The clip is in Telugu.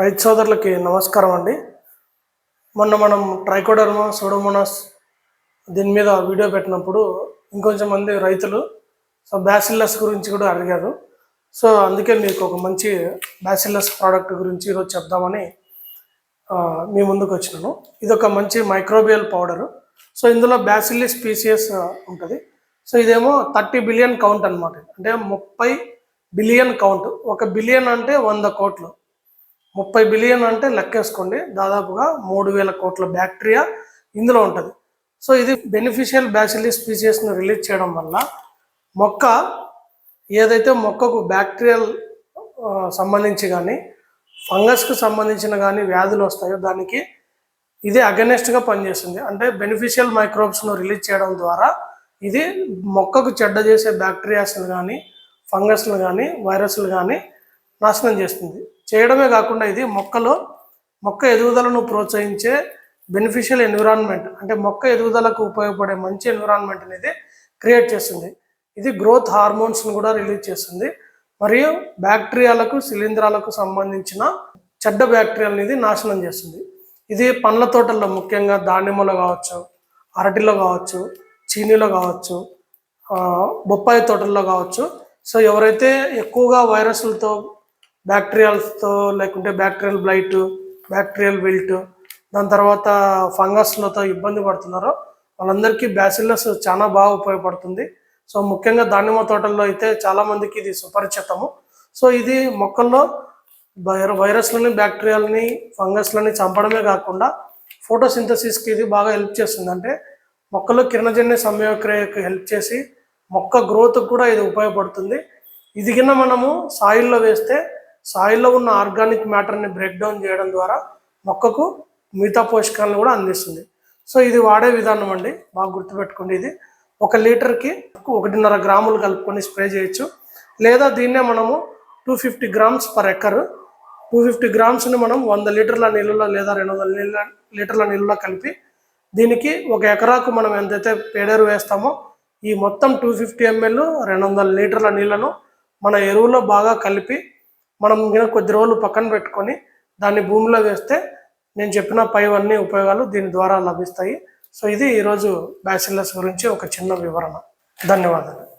రైతు సోదరులకి నమస్కారం అండి. మొన్న మనం ట్రైకోడర్మా సోడోమోనాస్ దీని మీద వీడియో పెట్టినప్పుడు ఇంకొంచెం మంది రైతులు సో బ్యాసిల్లస్ గురించి కూడా అడిగారు. సో అందుకే మీకు ఒక మంచి బ్యాసిల్లస్ ప్రోడక్ట్ గురించి ఈరోజు చెప్దామని మీ ముందుకు వచ్చినాను. ఇది ఒక మంచి మైక్రోబియల్ పౌడరు. సో ఇందులో బ్యాసిల్లస్ స్పీసియస్ ఉంటుంది. సో ఇదేమో థర్టీ బిలియన్ కౌంట్ అనమాట అంటే ముప్పై బిలియన్ కౌంట్. ఒక బిలియన్ అంటే వంద కోట్లు. ముప్పై బిలియన్ అంటే లెక్కేసుకోండి. దాదాపుగా మూడు వేల కోట్ల బ్యాక్టీరియా ఇందులో ఉంటుంది. సో ఇది బెనిఫిషియల్ బ్యాసిలిస్ స్పీసియస్ని రిలీజ్ చేయడం వల్ల మొక్క ఏదైతే మొక్కకు బ్యాక్టీరియల్ సంబంధించి కానీ ఫంగస్కి సంబంధించిన కానీ వ్యాధులు వస్తాయో దానికి ఇది అగనెస్ట్గా పనిచేస్తుంది. అంటే బెనిఫిషియల్ మైక్రోబ్స్ను రిలీజ్ చేయడం ద్వారా ఇది మొక్కకు చెడ్డ చేసే బ్యాక్టీరియాస్ని కానీ ఫంగస్లు కానీ వైరస్లు కానీ నాశనం చేస్తుంది. చేయడమే కాకుండా ఇది మొక్కలో మొక్క ఎదుగుదలను ప్రోత్సహించే బెనిఫిషియల్ ఎన్విరాన్మెంట్ అంటే మొక్క ఎదుగుదలకు ఉపయోగపడే మంచి ఎన్విరాన్మెంట్ అనేది క్రియేట్ చేస్తుంది. ఇది గ్రోత్ హార్మోన్స్ను కూడా రిలీజ్ చేస్తుంది. మరియు బ్యాక్టీరియాలకు శిలీంధ్రాలకు సంబంధించిన చెడ్డ బ్యాక్టీరియాలను ఇది నాశనం చేస్తుంది. ఇది పండ్ల తోటల్లో ముఖ్యంగా దానిమ్మలో కావచ్చు అరటిలో కావచ్చు చీనీలో కావచ్చు బొప్పాయి తోటల్లో కావచ్చు. సో ఎవరైతే ఎక్కువగా వైరస్లతో బ్యాక్టీరియల్స్తో లేకుంటే బ్యాక్టీరియల్ బ్లైట్ బ్యాక్టీరియల్ విల్ట్ దాని తర్వాత ఫంగస్లతో ఇబ్బంది పడుతున్నారో. వాళ్ళందరికీ బ్యాసిల్లస్ చాలా బాగా ఉపయోగపడుతుంది. సో ముఖ్యంగా దానిమ్మ తోటల్లో అయితే చాలామందికి ఇది సుపరిచితము. సో ఇది మొక్కల్లో వైరస్లని బ్యాక్టీరియాలని ఫంగస్లని చంపడమే కాకుండా ఫోటోసింథసిస్కి ఇది బాగా హెల్ప్ చేస్తుంది. అంటే మొక్కలో కిరణజన్య సమయక్రియకు హెల్ప్ చేసి మొక్క గ్రోత్కి కూడా ఇది ఉపయోగపడుతుంది. ఇది కింద మనము సాయిల్లో వేస్తే సాయిల్లో ఉన్న ఆర్గానిక్ మ్యాటర్ని బ్రేక్ డౌన్ చేయడం ద్వారా మొక్కకు మిగతా పోషకాలను కూడా అందిస్తుంది. సో ఇది వాడే విధానం అండి. బాగా గుర్తుపెట్టుకోండి ఇది. ఒక లీటర్కి ఒకటిన్నర గ్రాములు కలుపుకొని స్ప్రే చేయొచ్చు. లేదా దీన్నే మనము two fifty grams per acre two fifty గ్రామ్స్ని మనం వంద లీటర్ల నీళ్ళలో లేదా రెండు వందల నీళ్ళ లీటర్ల నీళ్ళలో కలిపి దీనికి ఒక ఎకరాకు మనం ఎంతైతే పేడేరు వేస్తామో ఈ మొత్తం టూ ఫిఫ్టీ ఎంఎల్ రెండు వందల లీటర్ల నీళ్ళను మన ఎరువులో బాగా కలిపి మనం ఇంకా కొద్ది రోజులు పక్కన పెట్టుకొని దాన్ని భూమిలో వేస్తే నేను చెప్పిన పైవన్నీ ఉపయోగాలు దీని ద్వారా లభిస్తాయి. సో ఇది ఈరోజు బ్యాసిల్లస్ గురించి ఒక చిన్న వివరణ. ధన్యవాదాలు.